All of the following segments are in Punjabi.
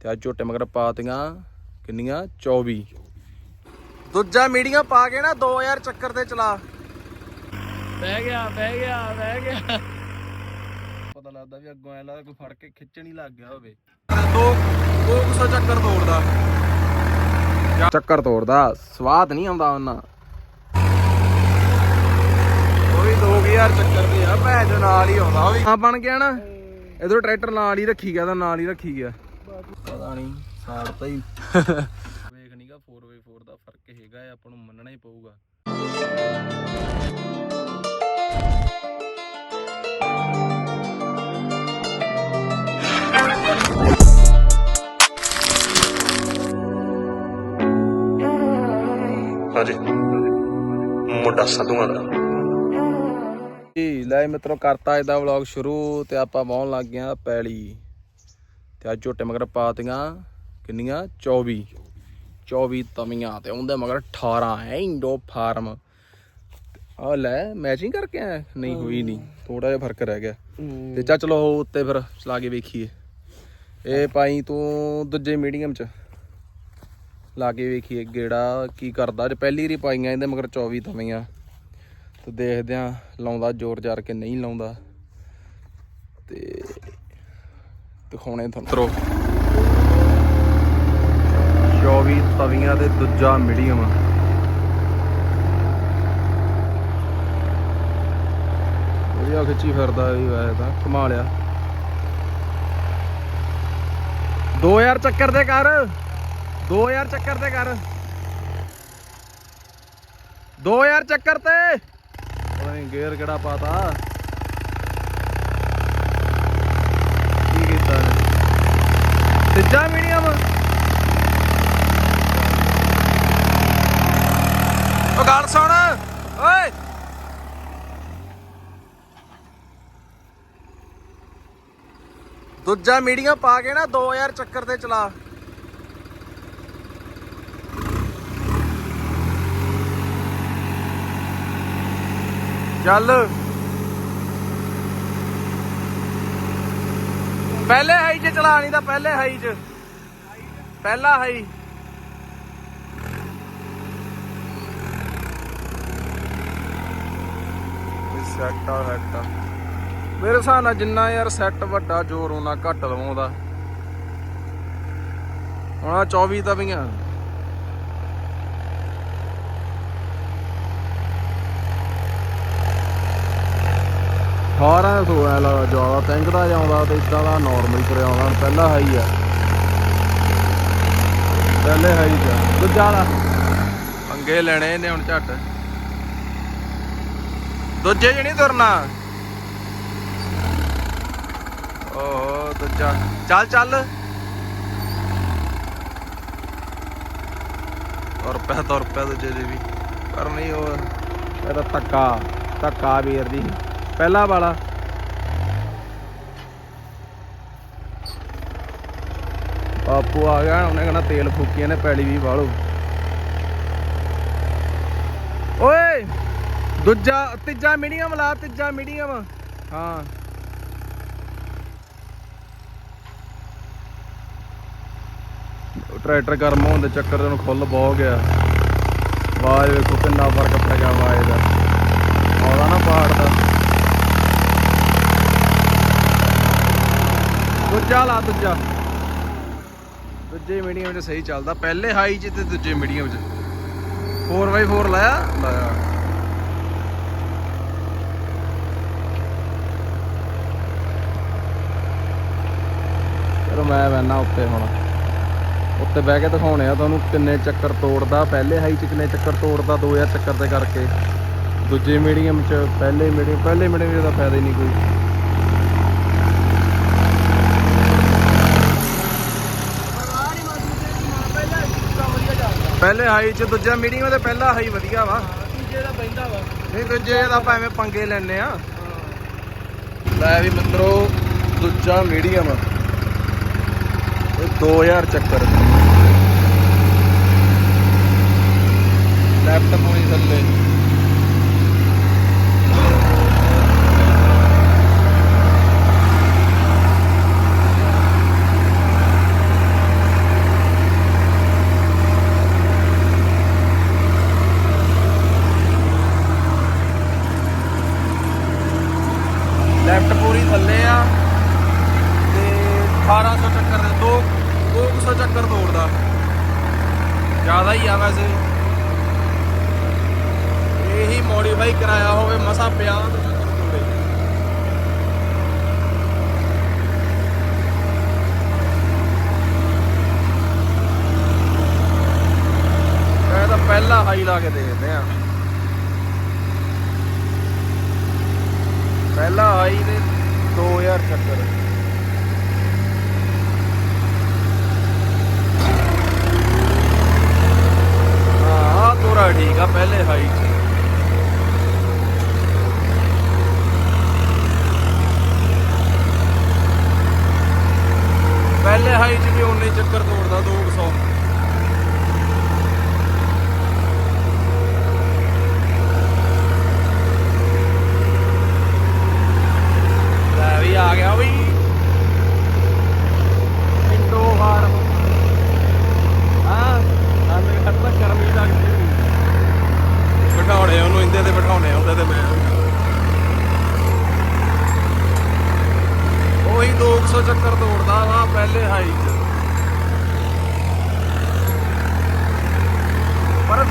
ਤੇ ਅੱਜ ਝੋਟੇ ਮਗਰ ਪਾਤੀਆਂ ਕਿੰਨੀਆਂ? 24 ਦੂਜਾ ਮੀਡੀਆਂ ਪਾ ਕੇ ਨਾ 2000 ਚੱਕਰ ਤੇ ਚਲਾ। ਬਹਿ ਗਿਆ ਬਹਿ ਗਿਆ ਬਹਿ ਗਿਆ। ਪਤਾ ਲੱਗਦਾ ਵੀ ਅੱਗੋਂ ਐ ਲੱਗਦਾ ਕੋਈ ਫੜ ਕੇ ਖਿੱਚਣ ਹੀ ਲੱਗ ਗਿਆ ਹੋਵੇ। ਦੋ 200 ਚੱਕਰ ਤੋੜਦਾ। ਚੱਕਰ ਤੋੜਦਾ ਸਵਾਦ ਨਹੀਂ ਆਉਂਦਾ ਉਹਨਾਂ। ਉਹ ਵੀ 2000 ਚੱਕਰ ਤੇ ਆ ਭੈਣ ਨਾਲ ਹੀ ਆਉਂਦਾ ਉਹ ਵੀ। ਆ ਬਣ ਗਿਆ ਨਾ। ਇਧਰੋਂ ਟਰੈਕਟਰ ਨਾਲ ਹੀ ਰੱਖੀ ਗਿਆ ਤਾਂ ਨਾਲ ਹੀ ਰੱਖੀ ਗਿਆ। ਪਤਾ ਨਹੀਂ ਸਾੜਤਾ ਹੀ। ਵੇਖ 4x4 ਦਾ ਫ਼ਰਕ ਹੈਗਾ ਹੈ ਆਪਾਂ ਨੂੰ ਮੰਨਣਾ ਹੀ ਪਊਗਾ। ਹਾਂਜੀ। ਮੁੰਡਾ ਸਾਧੂਆਂ ਦਾ। ਜੀ ਲੈ ਮਿੱਤਰੋ ਕਰਤਾ ਇਹਦਾ ਵਲੌਗ ਸ਼ੁਰੂ ਤੇ ਆਪਾਂ ਵਾਉਣ ਲੱਗ ਗਿਆ ਪੈਲੀ। ਤੇ ਅੱਜ ਝੋਟੇ ਮਗਰ ਪਾਤੀਆਂ ਕਿੰਨੀਆਂ? 24 24 ਤਵੀਆਂ ਤੇ ਉਹਦੇ ਮਗਰ 18 ਹੈ ਇੰਡੋ ਫਾਰਮ। ਆ ਲੈ ਮੈਚਿੰਗ ਕਰਕੇ ਆਇਆ? ਨਹੀਂ ਹੋਈ ਨਹੀਂ। ਥੋੜਾ ਜਿਹਾ ਫ਼ਰਕ ਰਹਿ ਗਿਆ। ਤੇ ਚਾ ਚਲੋ ਉੱਤੇ ਫਿਰ ਚਲਾ ਕੇ ਵੇਖੀਏ। ਇਹ ਪਾਈ ਤੂੰ ਦੂਜੇ ਮੀਡੀਅਮ ਚ। ਲਾ ਕੇ ਵੇਖੀਏ ਗੇੜਾ ਕੀ ਕਰਦਾ। ਜੇ ਪਹਿਲੀ ਵਾਰੀ ਪਾਈਆਂ ਇਹਦੇ ਮਗਰ 24 ਤਵੀਆਂ। ਤੇ ਦੇਖਦੇ ਆ ਲਾਉਂਦਾ ਜ਼ੋਰ ਜ਼ਾਰ ਕੇ ਨਹੀਂ ਲਾਉਂਦਾ। ਤੇ ਦਿਖਾਉਣੇ ਤੁਹਾਨੂੰ। ਤਰੋ। 24 ਤਵੀਆਂ ਦੇ ਦੂਜਾ ਮੀਡੀਅਮ ਵਧੀਆ ਖਿੱਚੀ ਫਿਰਦਾ ਵੀ ਵੈਸੇ ਤਾਂ ਕਮਾ ਲਿਆ 2000 ਚੱਕਰ ਦੇ ਕਰ। 2000 ਚੱਕਰ ਤੇ ਕਰ। 2000 ਚੱਕਰ ਤੇ। ਪਤਾ ਨਹੀਂ ਗੇਅਰ ਕਿਹੜਾ ਪਾਤਾ ਕੀ ਕੀਤਾ ਇਹਨੇ? ਮੀਡੀਅਮ। ਉਹ ਗੱਲ ਸੁਣ, ਓਏ। ਦੂਜਾ ਮੀਡੀਅਮ ਪਾ ਕੇ ਨਾ 2000 ਚੱਕਰ ਤੇ ਚਲਾ। ਚੱਲ। ਪਹਿਲੇ ਹਾਈ 'ਚ ਚਲਾ ਨਹੀਂ ਤਾਂ ਪਹਿਲੇ ਹਾਈ 'ਚ। ਪਹਿਲਾ ਹਾਈ। ਸੈੱਟ ਆ ਸੈੱਟ ਆ। ਮੇਰੇ ਹਿਸਾਬ ਨਾਲ ਜਿੰਨਾ ਯਾਰ ਸੈੱਟ ਵੱਡਾ ਜ਼ੋਰ ਉਹਨਾਂ ਘੱਟ ਲਵਾਉਂਦਾ। ਹੁਣ ਆਹ 24 ਤਵੀਆਂ ਸਾਰਾ ਸੋ ਐ ਲਾ ਜ਼ਿਆਦਾ ਟੈਂਕ ਦਾ ਜਾਂਦਾ ਤੇ ਇਦਾਂ ਦਾ ਨਾਰਮਲ ਤੁਰਿਆ ਆਉਂਦਾ ਪਹਿਲਾ ਹਾਈ ਆ। ਪਹਿਲੇ ਹਾਈ ਚ ਦੂਜਾ ਵਾਲਾ ਪੰਗੇ ਲੈਣੇ ਨੇ ਹੁਣ ਝੱਟ। ਦੂਜੇ ਨਹੀਂ ਤੁਰਨਾ। ਓਹ ਦੂਜਾ। ਚੱਲ ਚੱਲ। ਤੁਰ ਪਿਆ ਤੁਰ ਪਿਆ ਦੂਜੇ ਦੇ ਵੀ। ਪਰ ਨਹੀਂ ਉਹ ਇਹਦਾ ਧੱਕਾ ਧੱਕਾ ਵੀਰ ਦੀ। ਪਹਿਲਾ ਵਾਲਾ। ਬਾਪੂ ਆ ਗਿਆ, ਉਹਨੇ ਕਹਿੰਦਾ ਤੇਲ ਫੂਕੀਆਂ ਨੇ ਪੈਲੀ ਵੀ ਵਾਲੋ। ਓਏ, ਦੂਜਾ, ਤੀਜਾ ਮੀਡੀਅਮ ਲਾ, ਤੀਜਾ ਮੀਡੀਅਮ ਹਾਂ। ਟਰੈਕਟਰ ਗਰਮ ਹੋਣ ਦੇ ਚੱਕਰ ਦੇ ਨੂੰ ਖੁੱਲ ਬਹੁ ਗਿਆ। ਆਵਾਜ਼ ਵੇਖੋ ਕਿੰਨਾ ਫ਼ਰਕ ਪੈ ਗਿਆ ਆਵਾਜ਼ ਦਾ। ਆਉਂਦਾ ਨਾ ਪਹਾੜ ਦਾ। ਦੂਜਾ ਲਾ, ਦੂਜਾ। ਦੂਜੇ ਮੀਡੀਅਮ 'ਚ ਸਹੀ ਚੱਲਦਾ। ਪਹਿਲੇ ਹਾਈ 'ਚ ਤੇ ਦੂਜੇ ਮੀਡੀਅਮ 'ਚ। 4x4 ਲਾਇਆ ਲਾਇਆ। ਚਲੋ ਮੈਂ ਬੈਣਾ ਉੱਤੇ ਹੁਣ। ਉੱਤੇ ਬਹਿ ਕੇ ਦਿਖਾਉਣੇ ਆ ਤੁਹਾਨੂੰ ਕਿੰਨੇ ਚੱਕਰ ਤੋੜਦਾ। ਪਹਿਲੇ ਹਾਈ 'ਚ ਕਿੰਨੇ ਚੱਕਰ ਤੋੜਦਾ 2000 ਚੱਕਰ ਤੇ ਕਰਕੇ। ਦੂਜੇ ਮੀਡੀਅਮ 'ਚ, ਪਹਿਲੇ ਮੀਡੀਅਮ ਪਹਿਲੇ ਮੀਡੀਅਮ ਦਾ ਫਾਇਦਾ ਹੀ ਨਹੀਂ ਕੋਈ। ਪਹਿਲੇ ਹਾਈ 'ਚ ਦੂਜਾ ਮੀਡੀਅਮ ਤੇ ਪਹਿਲਾ ਹਾਈ ਵਧੀਆ ਵਾ। ਤੀਜੇ ਦਾ ਬੈਂਦਾ ਵਾ। ਨਹੀਂ ਦੂਜੇ ਦਾ ਆਪਾਂ ਐਵੇਂ ਪੰਗੇ ਲੈਣੇ ਆ। ਲੈ ਵੀ ਮਿੱਤਰੋ ਦੂਜਾ ਮੀਡੀਅਮ ਇਹ 2000 ਚੱਕਰ। ਲੈਫਟ ਪੂਰੀ ਥੱਲੇ। 1200 ਚੱਕਰ ਦੇ ਦੋ 200 ਚੱਕਰ ਦੌੜਦਾ ਜ਼ਿਆਦਾ ਹੀ ਆ ਵੈਸੇ। ਇਹੀ ਮੋਡੀਫਾਈ ਕਰਾਇਆ ਹੋਵੇ, ਮਸਾ ਪਿਆ ਪਹਿਲਾ ਹਾਈ ਲਾ ਕੇ ਦੇਖਦੇ ਆਂ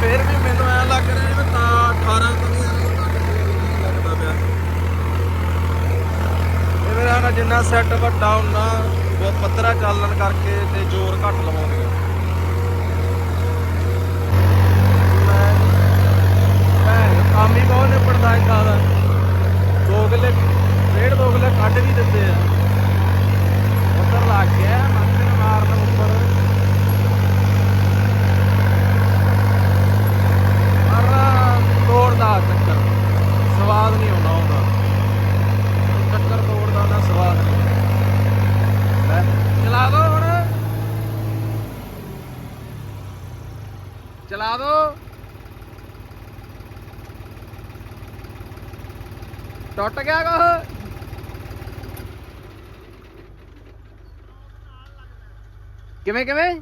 ਫਿਰ ਵੀ ਮੈਨੂੰ ਐ ਲੱਗ ਰਿਹਾ ਜਿਵੇਂ ਤਾਂ 18 ਲੱਗਦਾ ਪਿਆ। ਇਹਦੇ ਨਾਲ ਜਿੰਨਾ ਸੈੱਟ ਵੱਡਾ ਹੁੰਦਾ ਉਹ ਪੱਧਰਾ ਚੱਲਣ ਕਰਕੇ ਤੇ ਜ਼ੋਰ ਘੱਟ ਲਵਾਉਂਦੀਆਂ ਮੈਂ ਭੈਣ ਕੰਮ ਹੀ ਬਹੁਤ ਨਿਪੜਦਾ ਇਦਾਂ ਦਾ। ਦੋ ਕਿੱਲੇ ਡੇਢ ਦੋ ਕਿੱਲੇ ਕੱਢ ਵੀ ਦਿੱਤੇ ਆ। ਉੱਧਰ ਲੱਗ ਗਿਆ। ਤੋੜਦਾ ਚੱਕਰ। ਸਵਾਦ ਨਹੀਂ ਆਉਂਦਾ ਉਹਦਾ। ਚੱਕਰ ਤੋੜਦਾ ਨਾ ਸਵਾਦ ਨਹੀਂ ਲੈ ਚਲਾ ਦੋ ਹੁਣ। ਚਲਾ ਦੋ। ਟੁੱਟ ਗਿਆ ਕੁਛ ਕਿਵੇਂ ਕਿਵੇਂ?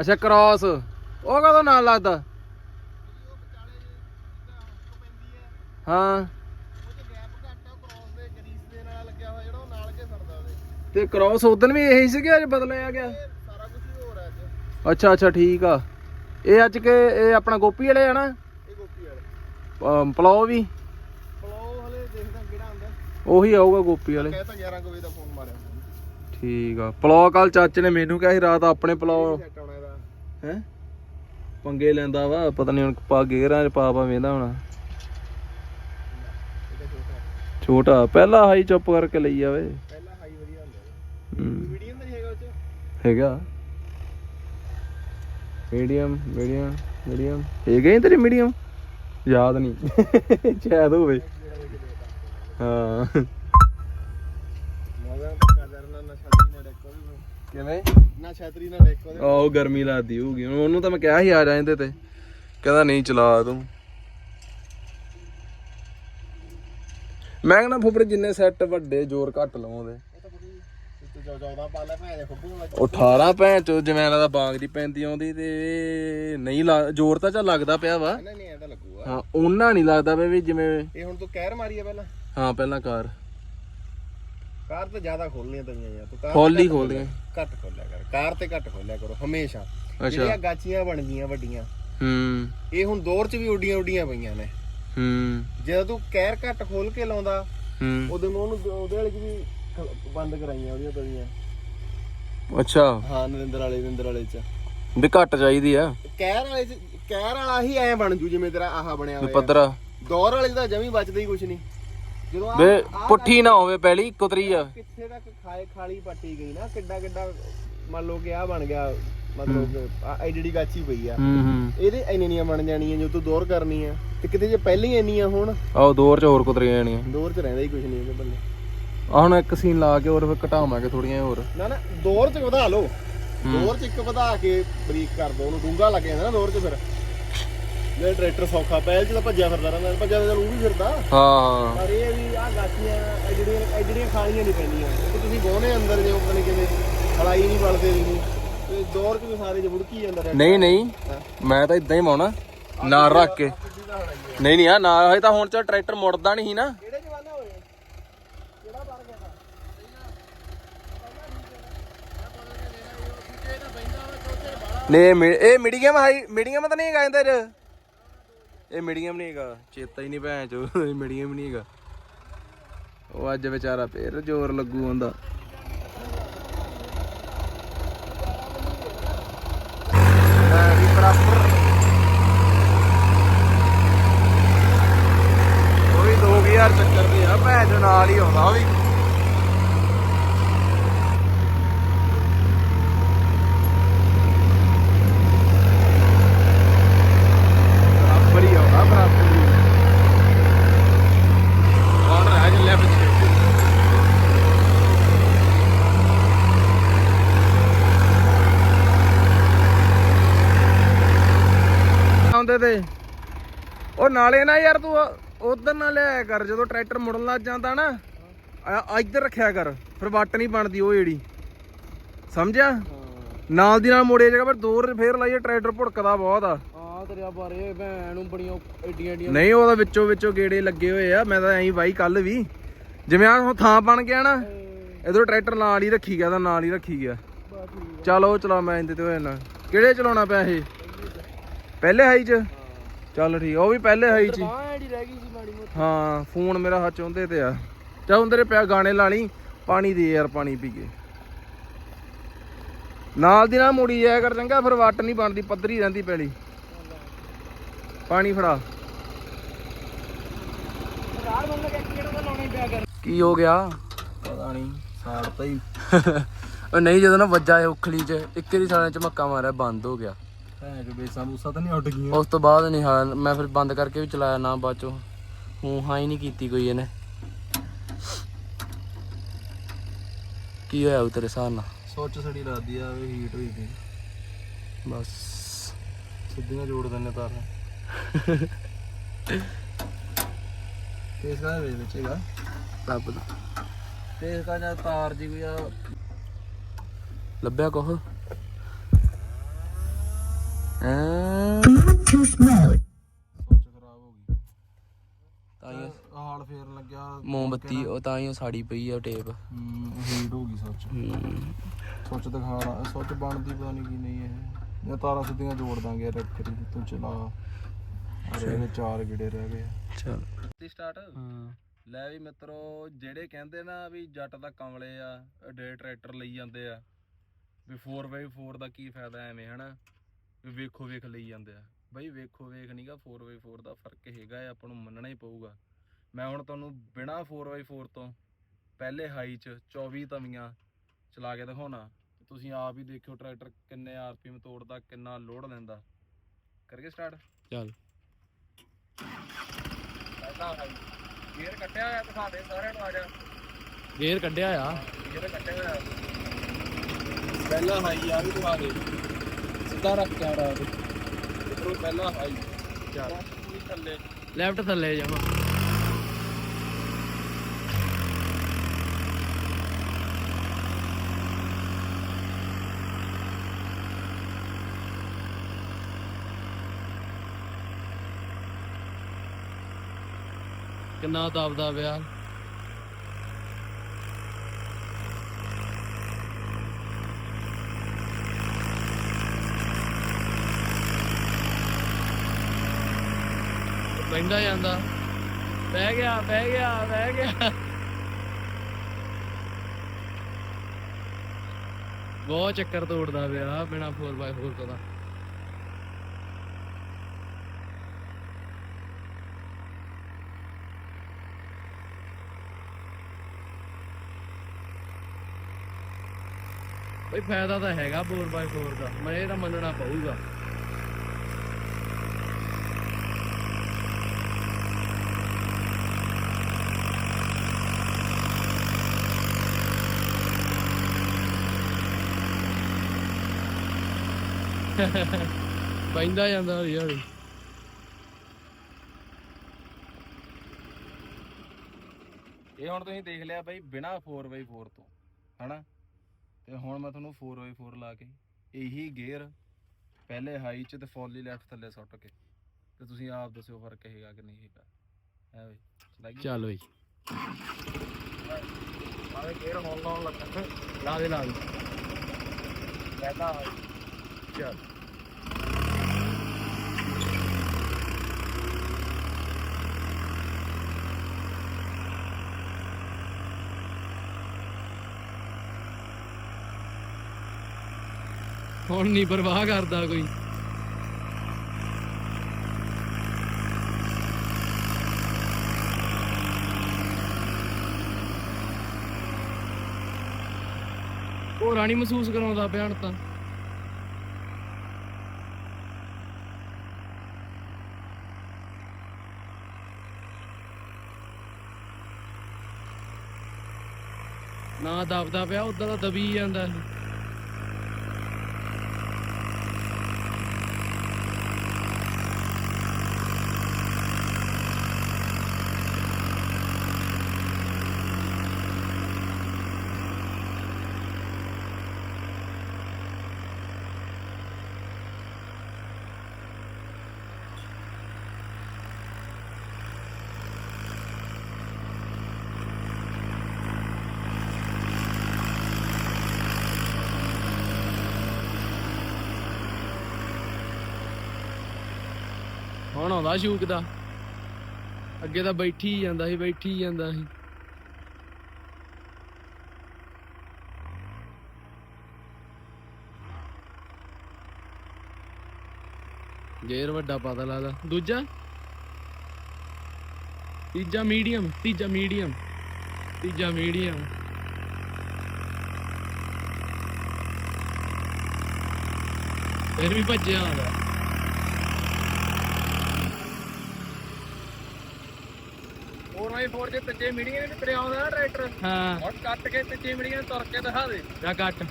ਅੱਛਾ ਕ੍ਰਾਸ ਉਹ ਕਦੋਂ ਨਾਲ ਲੱਗਦਾ? ਹਾਂ। ਤੇ ਕ੍ਰਾਸ ਉਦੋਂ ਵੀ ਇਹੀ ਸੀਗਾ ਅੱਜ ਬਦਲਿਆ ਗਿਆ? ਅੱਛਾ ਅੱਛਾ ਠੀਕ ਆ। ਇਹ ਅੱਜ ਕੇ ਇਹ ਆਪਣਾ ਗੋਪੀ ਵਾਲੇ ਆ ਨਾ? ਅਮ, ਪਲਾਓ ਵੀ? ਉਹੀ ਆਊਗਾ ਗੋਪੀ ਵਾਲੇ। ਠੀਕ ਆ। ਪਲਾਓ ਕੱਲ ਚਾਚੇ ਨੇ ਮੈਨੂੰ ਕਿਹਾ ਸੀ ਰਾਤ ਆਪਣੇ ਪਲਾਓ। ਹੈ? ਪੰਗੇ ਲੈਂਦਾ ਵਾ ਪਤਾ ਨਹੀਂ ਹੁਣ ਪਾ ਗੇਰਾਂ ਚ ਪਾ ਪਾ ਵੇਂਦਾ ਹੋਣਾ। ਛੋਟਾ ਪਹਿਲਾ ਹਾਈ ਚੁੱਪ ਕਰਕੇ ਲਈ ਜਾਵੇ ਹੂੰ। ਹੈਗਾ ਮੀਡੀਅਮ ਮੀਡੀਅਮ ਮੀਡੀਅਮ ਹੈਗਾ ਹੀ ਤੇਰੀ ਮੀਡੀਅਮ ਯਾਦ ਨਹੀਂ। ਸ਼ਾਇਦ ਹੋਵੇ। ਹਾਂ। ਕਿਵੇਂ? ਨਾ ਛਤਰੀ ਨਾ ਡੇਕੋ ਦੇ ਆਹੋ ਗਰਮੀ ਲੱਗਦੀ ਹੋਊਗੀ। ਉਹਨੂੰ ਤਾਂ ਮੈਂ ਕਿਹਾ ਸੀ ਆ ਜਾ ਇਹਦੇ ਤੇ। ਕਹਿੰਦਾ ਨਹੀਂ ਚਲਾ ਤੂੰ। ਮੈਂ ਕਹਿੰਦਾ ਫੁੱਫੜ ਜਿੰਨੇ ਸੈੱਟ ਵੱਡੇ ਜ਼ੋਰ ਘੱਟ ਲਾਉਂਦੇ ਤੂੰ ਜੋ 14 ਪਾ ਲੈ ਭੈਣ ਦੇ ਖੁੱਬੂ ਵੱਜ ਉਹ 18 ਭੈਣ ਚੋ ਇਹਨਾਂ ਦਾ ਬਾਗ ਦੀ ਪੈਂਦੀ ਆਉਂਦੀ ਤੇ ਨਹੀਂ ਲਾ- ਜ਼ੋਰ ਤਾਂ ਚਾ ਲੱਗਦਾ ਪਿਆ ਵਾ। ਨਹੀਂ ਨਹੀਂ ਐਦਾ ਲੱਗੂਗਾ। ਹਾਂ ਉਹਨਾਂ ਨਹੀਂ ਲੱਗਦਾ ਪਿਆ ਵੀ ਜਿਵੇਂ ਇਹ ਹੁਣ ਤੂੰ ਕਹਿਰ ਮਾਰੀ ਆ ਪਹਿਲਾਂ। ਹਾਂ ਪਹਿਲਾਂ ਕਾਰ। ਕਾਰ ਤੇ ਜ਼ਿਆਦਾ ਖੋਲਣੀਆਂ ਤਵੀਆਂ ਯਾਰ ਤੂੰ ਕਾਰ ਖੋਲ ਹੀ ਘੱਟ ਖੋਲਿਆ ਕਰ। ਕਾਰ। ਤੇ ਘੱਟ ਖੋਲਿਆ ਕਰੋ ਹਮੇਸ਼ਾ। ਅੱਛਾ। ਜਿਹੜੀਆਂ ਗਾਚੀਆਂ ਬਣ ਗਈਆਂ ਵੱਡੀਆਂ ਹੂੰ। ਇਹ ਹੁਣ ਦੌਰ 'ਚ ਵੀ ਉੱਡੀਆਂ ਉੱਡੀਆਂ ਪਈਆਂ ਨੇ। ਹੂੰ। ਜਦੋਂ ਤੂੰ ਕਹਿਰ ਘੱਟ ਖੋਲ ਕੇ ਲਾਉਂਦਾ ਹੂੰ। ਉਦੋਂ ਮੈਂ ਉਹਨੂੰ ਉਹਦੇ ਵਾਲੇ ਵੀ ਖ- ਬੰਦ ਕਰਾਈਆਂ ਉਹਦੀਆਂ ਤਵੀਆਂ। ਅੱਛਾ। ਹਾਂ ਨਰਿੰਦਰ ਵਾਲੇ ਨਰਿੰਦਰ ਵਾਲੇ 'ਚ। ਵੀ ਘੱਟ ਚਾਹੀਦੀ ਆ। ਕਹਿਰ ਵਾਲੇ 'ਚ ਕਹਿਰ ਵਾਲਾ ਹੀ ਐ ਬਣ ਜੂ ਜਿਵੇਂ ਤੇਰਾ ਆਹ ਬਣਿਆ ਵੀ ਹੋਇਆ। ਪੱਧਰਾ। ਦੌਰ ਵਾਲੇ 'ਚ ਤਾਂ ਜਮੀ ਬਚਦਾ ਹੀ ਕੁਛ ਨਹੀਂ। ਜਦੋਂ ਵੇ ਆਹ ਪੁੱਠੀ ਨਾ ਹੋਵੇ ਪਹਿਲੀ ਕੁਤਰੀ ਆ। ਕਿੱਥੇ ਤੱਕ ਖਾਏ ਖਾਲੀ ਪੱਟੀ ਗਈ ਨਾ ਕਿੱਡਾ ਕਿੱਡਾ ਮੰਨ ਲਓ ਕਿ ਆ ਬਣ ਗਿਆ। ਮਤਲਬ ਆ ਜਿਹੜੀ ਗਾਚੀ ਪਈ ਆ। ਹੂੰ ਹੂੰ। ਇਹਦੇ ਇੰਨੀਆਂ ਬਣ ਜਾਣੀਆਂ ਜੋ ਤੂੰ ਦੌਰ ਕਰਨੀ ਆ। ਤੇ ਕਿਤੇ ਜੇ ਪਹਿਲਾਂ ਹੀ ਇੰਨੀਆਂ ਹੋਣ ਆਹ ਦੌਰ ਚ ਹੋਰ ਕੁਤਰੀਆਂ ਜਾਣੀਆਂ। ਦੌਰ 'ਚ ਰਹਿੰਦਾ ਹੀ ਕੁਝ ਨਹੀਂ ਇਹਦੇ ਬੱਲੇ ਆ ਹੁਣ ਇੱਕ ਸੀਨ ਲਾ ਕੇ ਹੋਰ ਫਿਰ ਘਟਾਵਾਂਗੇ ਥੋੜੀਆਂ ਹੋਰ। ਨਾ ਨਾ ਦੌਰ 'ਚ ਵਧਾ ਲਓ। ਦੌਰ 'ਚ ਇੱਕ ਵਧਾ ਕੇ ਬਰੀਕ ਕਰ ਦੋ ਉਹਨੂੰ ਡੂੰਗਾ ਲੱਗ ਜਾਂਦਾ ਨਾ ਦੌਰ 'ਚ ਫਿਰ। ਜੇ ਟਰੈਕਟਰ ਸੌਖਾ ਪਹਿਲ 'ਚ ਤਾਂ ਭੱਜਿਆ ਫਿਰਦਾ ਰਹਿੰਦਾ ਭੱਜਿਆ ਤਾਂ ਉਹ ਵੀ ਫਿਰਦਾ। ਹਾਂ ਹਾਂ। ਪਰ ਇਹ ਵੀ ਆ ਗਾਚੀਆਂ ਇਹ ਜਿਹੜੀਆਂ ਇਹ ਜਿਹੜੀਆਂ ਖਾਣੀਆਂ ਨਹੀਂ ਪੈਂਦੀਆਂ। ਤੁਸੀਂ ਗੋਹਨੇ ਅੰਦਰ ਜੇ ਪਤਾ ਨਹੀਂ ਕਿਵੇਂ ਹਲਾਈ ਨਹੀਂ ਬਲਦੇ ਨਹੀਂ। ਤੇ ਦੌਰ ਸਾਰੇ ਜਾਂਦਾ ਨਹੀਂ ਨਹੀਂ। ਮੈਂ ਤਾਂ ਇਦਾਂ ਹੀ ਮਾਉਣਾ ਨਾਲ ਰੱਖ ਕੇ। ਨਹੀਂ ਨਹੀਂ ਆ ਨਾਲ ਹਜੇ ਤਾਂ ਹੁਣ ਚ ਟਰੈਕਟਰ ਮੁੜਦਾ ਨਹੀਂ ਸੀ ਨਾ। ਕਿਹੜੇ ਜਵਾਨਾ ਹੋਏ? ਕਿਹੜਾ ਬਾਰ ਗਿਆ ਨੇ ਇਹ ਮੀਡੀਅਮ ਹਾਈ ਮੀਡੀਅਮ ਤਾਂ ਨਹੀਂ ਹੈਗਾ ਇਹਦੇ ਚ? ਇਹ ਮੀਡੀਅਮ ਨਹੀਂ ਹੈਗਾ ਚੇਤਾ ਹੀ ਨਹੀਂ ਭੈਣ ਚੋ ਇਹ ਮੀਡੀਅਮ ਨਹੀਂ ਹੈਗਾ। ਉਹ ਅੱਜ ਵਿਚਾਰਾ ਫੇਰ ਜ਼ੋਰ ਲੱਗੂ ਹੁੰਦਾ ਮੈਂ ਵੀ ਬਰਾਬਰ ਉਹ ਵੀ 2000 ਚੱਕਰ ਦੀ ਆ ਭੈਣ ਚੋ ਨਾਲ ਹੀ ਆਉਂਦਾ ਉਹ ਵੀ ਬਰਾਬਰ ਹੀ ਆਉਂਦਾ ਬਰਾਬਰ ਹੀ ਕੌਣ ਰਹਿ ਗਿਆ ਲੈਫਟ ਆਉਂਦੇ ਤੇ। ਉਹ ਨਾਲੇ ਨਾ ਯਾਰ ਤੂੰ ਉਧਰ ਨਾ ਲਿਆਇਆ ਕਰ ਜਦੋਂ ਟਰੈਕਟਰ ਮੁੜਨ ਲੱਗ ਜਾਂਦਾ ਨਾ ਆ ਇੱਧਰ ਰੱਖਿਆ ਕਰ ਫਿਰ ਵੱਟ ਨਹੀਂ ਬਣਦੀ ਉਹ ਜਿਹੜੀ। ਸਮਝਿਆ? ਨਾਲ ਦੀ ਨਾਲ ਮੋੜਿਆ ਜਗਾ ਪਰ ਦੂਰ ਫੇਰ ਲਾਈਏ ਟਰੈਕਟਰ ਭੁੜਕਦਾ ਬਹੁਤ ਆ। ਆ ਤੇਰੇ ਬਾਰੇ ਭੈਣ ਨੂੰ ਬੜੀਆਂ ਏਡੀਆਂ ਏਡੀਆਂ। ਨਹੀਂ ਉਹਦਾ ਵਿੱਚੋਂ ਵਿੱਚੋਂ ਗੇੜੇ ਲੱਗੇ ਹੋਏ ਆ ਮੈਂ ਤਾਂ ਐਂ ਬਾਈ ਕੱਲ ਵੀ। ਜਿਵੇਂ ਆ ਹੁਣ ਥਾਂ ਬਣ ਗਿਆ ਨਾ ਇਧਰੋਂ ਟਰੈਕਟਰ ਨਾਲ ਹੀ ਰੱਖੀ ਗਿਆ ਤਾਂ ਨਾਲ ਹੀ ਰੱਖੀ ਗਿਆ। ਚੱਲ ਉਹ ਚਲਾ ਮੈਂ ਇਹਦੇ ਤੇ ਹੋਇਆ ਨਾ ਕਿਹੜੇ ਚਲਾਉਣਾ ਪਿਆ ਇਹ? ਪਹਿਲੇ ਹਾਈ ਚ? ਚੱਲ ਠੀਕ ਆ, ਉਹ ਵੀ ਪਹਿਲੇ ਹਾਈ ਚ ਹੀ। ਬਾਹ ਐਡੀ ਰਹਿ ਗਈ ਸੀ ਮਾੜੀ ਮੋਟੀ। ਹਾਂ ਫੋਨ ਮੇਰਾ ਹੱਥ ਚੋਂਦੇ ਤੇ ਆ। ਚਾ ਹੁੰਦੇ ਪਿਆ ਗਾਣੇ ਲਾ ਲਈ ਪਾਣੀ ਦੇ ਯਾਰ ਪਾਣੀ ਪੀ ਕੇ। ਨਾਲ ਦੀ ਨਾਲ ਮੁੜੀ ਜਾਇਆ ਕਰ ਚੰਗਾ ਫਿਰ ਵੱਟ ਨਹੀਂ ਬਣਦੀ ਪੱਧਰੀ ਰਹਿੰਦੀ ਪੈਲੀ। ਪਾਣੀ ਫੜਾ। ਕਿ ਹੀ ਪਿਆ ਕਰ। ਕੀ ਹੋ ਗਿਆ? ਪਤਾ ਨਹੀਂ ਸਾੜਤਾ ਹੀ। ਉਹ ਨਹੀਂ ਜਦੋਂ ਨਾ ਵੱਜਾ ਇਹ ਉਖਲੀ ਚ ਇੱਕੇ ਦੀ ਸਾਲੇ ਚ ਮੱਕਾ ਮਾਰਿਆ ਬੰਦ ਹੋ ਗਿਆ। ਭੈਣ ਜੋ ਬੇਸਾਂ ਬੂਸਾ ਤਾਂ ਨਹੀਂ ਉੱਡ ਗਈਆਂ? ਉਸ ਤੋਂ ਬਾਅਦ ਨਹੀਂ ਹਾਂ ਮੈਂ ਫਿਰ ਬੰਦ ਕਰਕੇ ਵੀ ਚਲਾਇਆ ਨਾ ਬਾਅਦ ਚੋਂ। ਹੂੰ ਹਾਂ ਹੀ ਨਹੀਂ ਕੀਤੀ ਕੋਈ ਇਹਨੇ। ਕੀ ਹੋਇਆ ਉਹ ਤੇਰੇ ਹਿਸਾਬ ਨਾਲ? ਸੋਚ ਸੜੀ ਲੱਗਦੀ ਆ ਵੀ ਹੀਟ ਹੋਈ ਪਈ। ਬਸ। ਸਿੱਧੀਆਂ ਜੋੜ ਦਿੰਨੇ ਤਾਰਾਂ। ਕੇਸ ਕਾ ਵੇ ਵਿੱਚ ਹੈਗਾ? ਰੱਬ ਦਾ। ਕੇਸ ਕਾ ਜਾਂ ਤਾਰ ਜੀ ਕੋਈ ਆ। ਲੱਭਿਆ ਕੋਹ ਐ ਸੋਚ ਖਰਾਬ ਹੋ ਗਈ ਤਾਂ ਹੀ ਹਾਲ ਫੇਰਨ ਲੱਗਿਆ ਮੋਮਬੱਤੀ ਉਹ ਤਾਂ ਹੀ ਉਹ ਸਾੜੀ ਪਈ ਆ ਟੇਪ। ਹੂੰ ਹੀਟ ਹੋ ਗਈ ਸੋਚ। ਸੋਚ ਦਿਖਾ ਰਹਾ ਸੋਚ ਬਣਦੀ ਪਤਾ ਨਹੀਂ ਕੀ ਨਹੀਂ ਇਹ। ਜਾਂ ਤਾਰਾਂ ਸਿੱਧੀਆਂ ਜੋੜ ਦਾਂਗੇ ਯਾਰ ਇੱਕ ਵਾਰੀ ਤੂੰ ਚਲਾ। ਅਰੇ ਇਹਦੇ ਚਾਰ ਗਿੜੇ ਰਹਿ ਗਏ ਚਲ। ਸਟਾਰਟ ਹਾਂ। ਲੈ ਵੀ ਮਿੱਤਰੋ ਜਿਹੜੇ ਕਹਿੰਦੇ ਨਾ ਵੀ ਜੱਟ ਦਾ ਕਮਲੇ ਆ ਡੇ ਟਰੈਕਟਰ ਲਈ ਜਾਂਦੇ ਆ ਵੀ 4x4 ਦਾ ਕੀ ਫਾਇਦਾ ਐਵੇਂ ਹਨਾ? ਵੇਖੋ ਵੇਖ ਲਈ ਜਾਂਦੇ ਆ। ਬਈ ਵੇਖੋ ਵੇਖ ਨਹੀਂਗਾ 4x4 ਦਾ ਫ਼ਰਕ ਹੈਗਾ ਆਪਾਂ ਨੂੰ ਮੰਨਣਾ ਹੀ ਪਊਗਾ। ਮੈਂ ਹੁਣ ਤੁਹਾਨੂੰ ਬਿਨਾ 4x4 ਤੋਂ ਪਹਿਲੇ ਹਾਈ ਚ 24 ਤਵੀਆਂ ਚਲਾ ਕੇ ਦਿਖਾਉਣਾ। ਤੁਸੀਂ ਆਪ ਹੀ ਦੇਖਿਓ ਟਰੈਕਟਰ ਕਿੰਨੇ ਆਰਪੀਐਮ ਤੋੜਦਾ ਕਿੰਨਾ ਲੋਡ ਲੈਂਦਾ। ਕਰਕੇ ਸਟਾਰਟ ਚੱਲ। ਪਹਿਲਾ ਹਾਈ ਗੇਅਰ ਕੱਟਿਆ ਹੋਇਆ ਦਿਖਾ ਦੇ ਸਾਰਿਆਂ ਨੂੰ ਆ ਜਾ। ਗੇਅਰ ਕੱਢਿਆ ਆ। ਗੇਅਰ ਕੱਟਿਆ ਹੋਇਆ। ਪਹਿਲਾ ਹਾਈ ਆ ਵੀ ਦਿਖਾ ਦੇ। ਸਿੱਧਾ ਰੱਖ ਕੈਮਰਾ ਤੇ ਇਧਰੋਂ ਪਹਿਲਾ ਹਾਈ। ਚੱਲ। ਪੂਰੀ ਥੱਲੇ ਲੈਫਟ ਥੱਲੇ ਜਾਵਾਂ। ਕਿੰਨਾ ਦਬਦਾ ਪਿਆ? ਪੈਂਦਾ ਜਾਂਦਾ। ਬਹਿ ਗਿਆ ਬਹਿ ਗਿਆ ਬਹਿ ਗਿਆ। ਬਹੁਤ ਚੱਕਰ ਤੋੜਦਾ ਪਿਆ ਬਿਨਾ 4x4 ਤੋਂ ਦਾ ਬਈ ਫਾਇਦਾ ਤਾਂ ਹੈਗਾ 4x4 ਦਾ, ਮੈਂ ਇਹ ਤਾਂ ਮੰਨਣਾ ਪਊਗਾ। ਪੈਂਦਾ ਜਾਂਦਾ ਹੌਲੀ ਹੌਲੀ ਇਹ ਹੁਣ ਤੁਸੀਂ ਦੇਖ ਲਿਆ ਬਾਈ ਬਿਨਾ 4x4 ਤੋਂ ਹਨਾ? ਤੇ ਹੁਣ ਮੈਂ ਤੁਹਾਨੂੰ 4x4 ਲਾ ਕੇ ਇਹੀ ਗੇਅਰ ਪਹਿਲੇ ਹਾਈ ਚ ਤੇ ਫੋਲੀ ਲੈਫਟ ਥੱਲੇ ਸੁੱਟ ਕੇ। ਤੇ ਤੁਸੀਂ ਆਪ ਦੱਸਿਓ ਫ਼ਰਕ ਹੈਗਾ ਕਿ ਨਹੀਂ ਹੈਗਾ। ਐ ਬਈ? ਚਲਾਈ ਚੱਲ ਬਈ। ਆਵੇ ਗੇਅਰ ਹੁਣ ਲਾਉਣ ਲੱਗਾ। ਲਾ ਦੇ ਲਾ ਦੇ। ਹਾਈ ਚੱਲ। ਹੁਣ ਨਹੀਂ ਪਰਵਾਹ ਕਰਦਾ ਕੋਈ। ਉਹ ਰਾਣੀ ਮਹਿਸੂਸ ਕਰਾਉਂਦਾ ਪਿਆ ਤਾਂ। ਨਾ ਦਬਦਾ ਪਿਆ ਉਦਾਂ ਦਾ ਦਬੀ ਜਾਂਦਾ ਹੈ ਹੁਣ ਸ਼ੂਕ ਦਾ। ਅੱਗੇ ਤਾਂ ਬੈਠੀ ਹੀ ਜਾਂਦਾ ਸੀ, ਬੈਠੀ ਹੀ ਜਾਂਦਾ ਸੀ। ਗੇਅਰ ਵੱਡਾ ਪਤਾ ਲੱਗਦਾ। ਦੂਜਾ? ਤੀਜਾ ਮੀਡੀਅਮ ਤੀਜਾ ਮੀਡੀਅਮ ਤੀਜਾ ਮੀਡੀਅਮ। ਫਿਰ ਵੀ ਭੱਜਿਆ ਆਉਂਦਾ। ਹੋਰ ਮੈਂ ਫੋਰ ਜੇ ਤੱਜੇ ਮੀਡੀਆਂ ਨੇ ਤੇਰੇ ਆਉਂਦਾ ਟਰੈਕਟਰ। ਹਾਂ। ਹੁਣ ਕੱਟ ਕੇ ਤੱਜੇ ਮੀਡੀਆਂ ਤੁਰ ਕੇ ਦਿਖਾ ਦੇ। ਜਾ ਕੱਟ।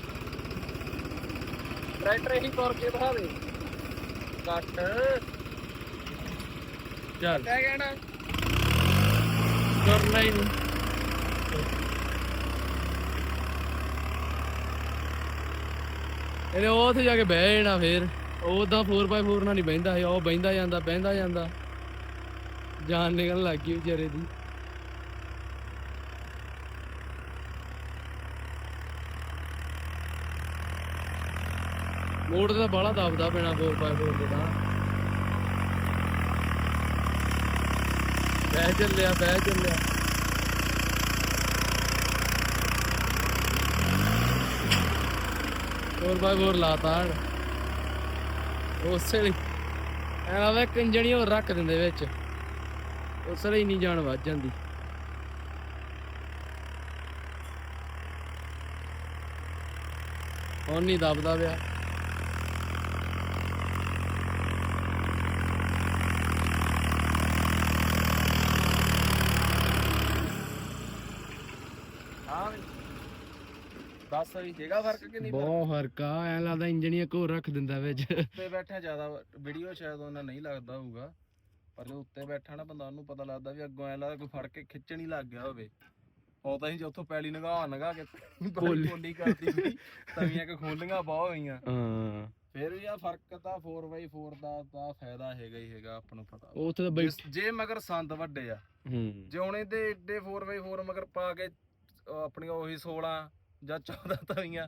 ਟਰੈਕਟਰ ਇਹੀ ਤੁਰ ਕੇ ਦਿਖਾ ਦੇ। ਕੱਟ। ਚੱਲ। ਕਹਿ ਗਿਆ ਨਾ ਕਰਨਾ ਹੀ ਨਹੀਂ। ਇਹਨੇ ਉਹ ਉੱਥੇ ਜਾ ਕੇ ਬਹਿ ਜਾਣਾ ਫੇਰ। ਉਹ ਤਾਂ 4x4 ਨਾਲ ਨਹੀਂ ਬਹਿੰਦਾ ਸੀ। ਉਹ ਬਹਿੰਦਾ ਜਾਂਦਾ ਬਹਿੰਦਾ ਜਾਂਦਾ। ਜਾਨ ਨਿਕਲਣ ਲੱਗ ਗਈ ਵਿਚਾਰੇ ਦੀ। ਮੋੜ ਤੇ ਤਾਂ ਬਾਹਲਾ ਦਬਦਾ ਪੈਣਾ 4x4 ਤੇ ਤਾਂ ਬਹਿ ਚੱਲਿਆ ਬਹਿ ਚੱਲਿਆ। ਹੋਰ ਬਾਈ ਹੋਰ ਲਾਤਾ ਹਣ। ਉਸੇ ਲਈ ਐ ਵੇ ਕੰਜਣੀ ਹੋਰ ਰੱਖ ਦਿੰਦੇ ਵਿੱਚ। ਉਸੇ ਲਈ ਨਹੀਂ ਜਾਣ ਵੱਜ ਜਾਂਦੀ। ਹੁਣ ਨਹੀਂ ਦਬਦਾ ਪਿਆ ਹਾਂ ਦੱਸ ਵੀ ਜੇਗਾ ਫ਼ਰਕ ਕਿ ਨਹੀਂ ਬਹੁਤ ਫ਼ਰਕ ਆ ਐ ਲੱਗਦਾ ਇੰਜਣ ਹੀ ਇੱਕ ਹੋਰ ਰੱਖ ਦਿੰਦਾ ਵਿੱਚ। ਉੱਤੇ ਬੈਠਾ ਜ਼ਿਆਦਾ ਵੀਡੀਓ ਸ਼ਾਇਦ ਉਹਨਾਂ ਨਹੀਂ ਲੱਗਦਾ ਹੋਊਗਾ। ਪਰ ਜੋ ਉੱਤੇ ਬੈਠਾ ਨਾ ਬੰਦਾ ਉਹਨੂੰ ਪਤਾ ਲੱਗਦਾ ਵੀ ਅੱਗੋਂ ਐ ਲੱਗਦਾ ਕੋਈ ਫੜ ਕੇ ਖਿੱਚਣ ਹੀ ਲੱਗ ਗਿਆ ਹੋਵੇ। ਉਹ ਤਾਂ ਹੀ ਜੇ ਉੱਥੋਂ ਪੈਲੀ ਨਗਾ ਨਗਾ ਕੇ ਬੋਲੀ। ਬੋਲੀ ਕਰਦੀ ਸੀ ਤਵੀਆਂ ਕਿ ਖੋਲੀਆਂ ਬਹੁਤ ਹੋਈਆਂ। ਹਾਂ। ਫਿਰ ਵੀ ਆ ਫ਼ਰਕ ਤਾਂ 4x4 ਦਾ ਤਾਂ ਫਾਇਦਾ ਹੈਗਾ ਹੀ ਹੈਗਾ ਆਪਾਂ ਨੂੰ ਪਤਾ। ਉੱਥੇ ਤਾਂ ਬਈ ਜੇ- ਜੇ ਮਗਰ ਸੰਦ ਵੱਡੇ ਆ। ਹੂੰ। ਜੇ ਹੁਣ ਇਹਦੇ ਏਡੇ 4x4 ਮਗਰ ਪਾ ਕੇ ਅਹ ਆਪਣੀਆਂ ਉਹੀ 16 ਜਾਂ 14 ਤਵੀਆਂ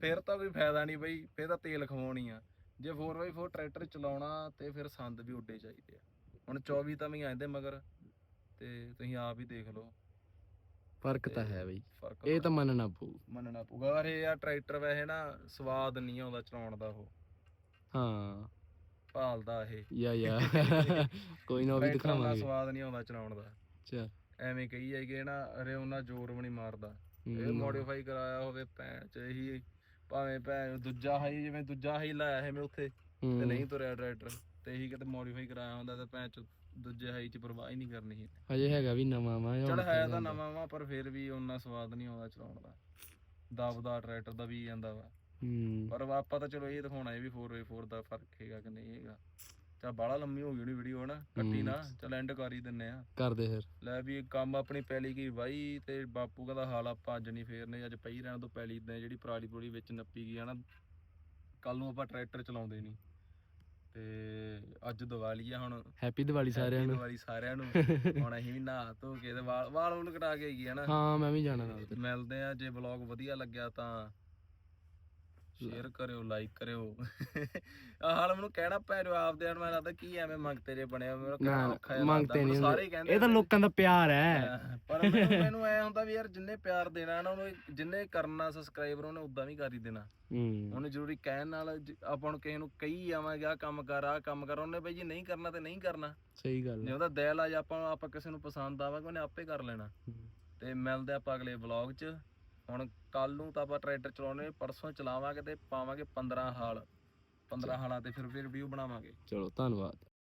ਫਿਰ ਤਾਂ ਕੋਈ ਫਾਇਦਾ ਨਹੀਂ ਬਈ ਫਿਰ ਤਾਂ ਤੇਲ ਖਵਾਉਣੀ ਆ। ਜੇ 4x4 ਟਰੈਕਟਰ ਚਲਾਉਣਾ ਤੇ ਫਿਰ ਸੰਦ ਵੀ ਉੱਡੇ ਚਾਹੀਦੇ ਆ। ਹੁਣ 24 ਤਵੀਆਂ ਇਹਦੇ ਮਗਰ ਤੇ ਤੁਸੀਂ ਆਪ ਹੀ ਦੇਖ ਲਓ। ਫ਼ਰਕ ਤਾਂ ਹੈ ਬਈ। ਇਹ ਤਾਂ ਮੰਨਣਾ ਪਊ। ਮੰਨਣਾ ਪਊਗਾ। ਪਰ ਇਹ ਆ ਟਰੈਕਟਰ ਵੈਸੇ ਨਾ ਸਵਾਦ ਨਹੀਂ ਆਉਂਦਾ ਚਲਾਉਣ ਦਾ ਉਹ। ਹਾਂ। ਭਾਲਦਾ ਇਹ। ਯਾ ਯਾ। ਕੋਈ ਨਾ ਵੀ ਦਿਖਾਵਾਂਗੇ। ਸਵਾਦ ਨਹੀਂ ਆਉਂਦਾ ਚਲਾਉਣ ਦਾ। ਚਲ ਐਵੇਂ ਕਹੀ ਜਾਈਏ ਨਾ ਅਰੇ ਉਹਨਾਂ ਜ਼ੋਰ ਵੀ ਨਹੀਂ ਮਾਰਦਾ। ਇਹ। ਮੋਡੀਫਾਈ ਕਰਾਇਆ ਹੋਵੇ ਭੈਣ ਚ ਇਹੀ ਭਾਵੇਂ ਭੈਣ ਦੂਜਾ ਹਾਈ ਜਿਵੇਂ ਦੂਜਾ ਹਾਈ ਲਾਇਆ ਹੈ ਮੈਂ ਉੱਥੇ ਤੇ। ਨਹੀਂ ਤੁਰਿਆ ਟਰੈਕਟਰ ਤੇ ਇਹੀ ਕਿਤੇ ਮੋਡੀਫਾਈ ਕਰਾਇਆ ਹੁੰਦਾ ਤਾਂ ਭੈਣ ਚ ਦੂਜੇ ਹਾਈ ਚ ਪਰਵਾਹ ਹੀ ਨਹੀਂ ਕਰਨੀ ਹਜੇ ਹੈਗਾ ਵੀ ਨਵਾਂ ਵਾ ਚਲ ਹੈ ਤਾਂ ਨਵਾਂ ਵਾ ਪਰ ਫਿਰ ਵੀ ਉਹਨਾਂ ਸਵਾਦ ਨਹੀਂ ਆਉਂਦਾ ਚਲਾਉਣ ਦਾ। ਦਬਦਾ ਟਰੈਕਟਰ ਦਾ ਵੀ ਜਾਂਦਾ ਵਾ। ਹੂੰ। ਪਰ ਆਪਾਂ ਤਾਂ ਚਲੋ ਇਹ ਦਿਖਾਉਣਾ ਇਹ ਵੀ 4x4 ਦਾ ਫ਼ਰਕ ਹੈਗਾ ਕਿ ਨਹੀਂ ਹੈਗਾ। ਚਾ ਬਾਹਲਾ ਲੰਮੀ ਹੋ ਗਈ ਉਹਨੀ ਵੀਡੀਓ ਹਨਾ ਕੱਟੀ ਨਾ ਚਲ ਐਂਡ ਕਰ ਹੀ ਦਿੰਨੇ ਆ। ਕਰਦੇ ਫਿਰ। ਲੈ ਵੀ ਕੰਮ ਆਪਣੀ ਪੈਲੀ ਕੀ ਵਾਈ ਤੇ ਬਾਪੂ ਕਹਿੰਦਾ ਹਾਲ ਆਪਾਂ ਅੱਜ ਨਹੀਂ ਫੇਰਨੇ ਅੱਜ ਪਈ ਰਹਿਣ ਤੋਂ ਪੈਲੀ ਇਦਾਂ ਜਿਹੜੀ ਪਰਾਲੀ ਪਰੂਲੀ ਵਿੱਚ ਨੱਪੀ ਗਈ ਹਨਾ। ਕੱਲ ਨੂੰ ਆਪਾਂ ਟਰੈਕਟਰ ਚਲਾਉਂਦੇ ਨਹੀਂ ਤੇ ਅੱਜ ਦੀਵਾਲੀ ਆ ਹੁਣ। ਹੈਪੀ ਦੀਵਾਲੀ ਸਾਰਿਆਂ ਨੂੰ। ਦੀਵਾਲੀ ਸਾਰਿਆਂ ਨੂੰ। ਹੁਣ ਅਸੀਂ ਵੀ ਨਹਾ ਧੋ ਕੇ ਤੇ ਵਾਲ ਵਾਲ ਉਹਨੂੰ ਕਟਾ ਕੇ ਗਈ ਹਨਾ। ਹਾਂ ਮੈਂ ਵੀ ਜਾਣਾ ਨਾਲ ਤੇ। ਮਿਲਦੇ ਆ ਜੇ ਵਲੌਗ ਵਧੀਆ ਲੱਗਿਆ ਤਾਂ ਸ਼ੇਅਰ ਕਰਿਓ ਲਾਈਕ ਕਰਿਓ। ਆਹ ਹਾਲ ਮੈਨੂੰ ਕਹਿਣਾ ਪੈ ਰਿਹਾ ਆਪਦੇ ਨੂੰ ਮੈਨੂੰ ਲੱਗਦਾ ਕੀ ਐਵੇਂ ਮੰਗਤੇ ਜੇ ਬਣਿਆ ਮੇਰਾ ਕਹਿਣਾ ਔਖਾ ਜਿਹਾ ਮੰਗਤੇ। ਨਹੀਂ ਸਾਰੇ ਹੀ ਕਹਿੰਦੇ ਇਹ ਤਾਂ ਲੋਕਾਂ ਦਾ ਪਿਆਰ ਹੈ। ਪਰ ਮੈਨੂੰ ਐ ਹੁੰਦਾ ਵੀ ਯਾਰ ਜਿੰਨੇ ਪਿਆਰ ਦੇਣਾ ਨਾ ਉਹਨੂੰ ਜਿੰਨੇ ਕਰਨਾ ਸਬਸਕ੍ਰਾਈਬਰ ਉਹਨੇ ਉਦਾਂ ਵੀ ਕਰ ਹੀ ਦੇਣਾ। ਹੂੰ। ਉਹਨੇ ਜ਼ਰੂਰੀ ਕਹਿਣ ਨਾਲ ਆਪਾਂ ਨੂੰ ਕਿਸੇ ਨੂੰ ਕਹੀ ਜਾਵਾਂਗੇ ਆ ਕੰਮ ਕਰ ਆ ਕੰਮ ਕਰ ਉਹਨੇ ਬਈ ਜੀ ਨਹੀਂ ਕਰਨਾ ਤੇ ਨਹੀਂ ਕਰਨਾ। ਸਹੀ ਗੱਲ ਜੇ ਉਹਦਾ ਦਿਲ ਆ ਜਾਂ ਆਪਾਂ ਆਪਾਂ ਕਿਸੇ ਨੂੰ ਪਸੰਦ ਆਵਾਂਗੇ ਉਹਨੇ ਆਪੇ ਕਰ ਲੈਣਾ। ਤੇ ਮਿਲਦੇ ਆਪਾਂ ਅਗਲੇ ਵਲੌਗ 'ਚ। ਹੁਣ ਕੱਲ ਨੂੰ ਤਾਂ ਆਪਾਂ ਟਰੈਕਟਰ ਚਲਾਉਣੇ ਪਰਸੋਂ ਚਲਾਵਾਂਗੇ ਤੇ ਪਾਵਾਂਗੇ 15 ਹਾਲ। 15 ਹਾਲਾਂ ਤੇ ਫਿਰ ਫਿਰ ਵੀਡੀਓ ਬਣਾਵਾਂਗੇ। ਚਲੋ ਧੰਨਵਾਦ।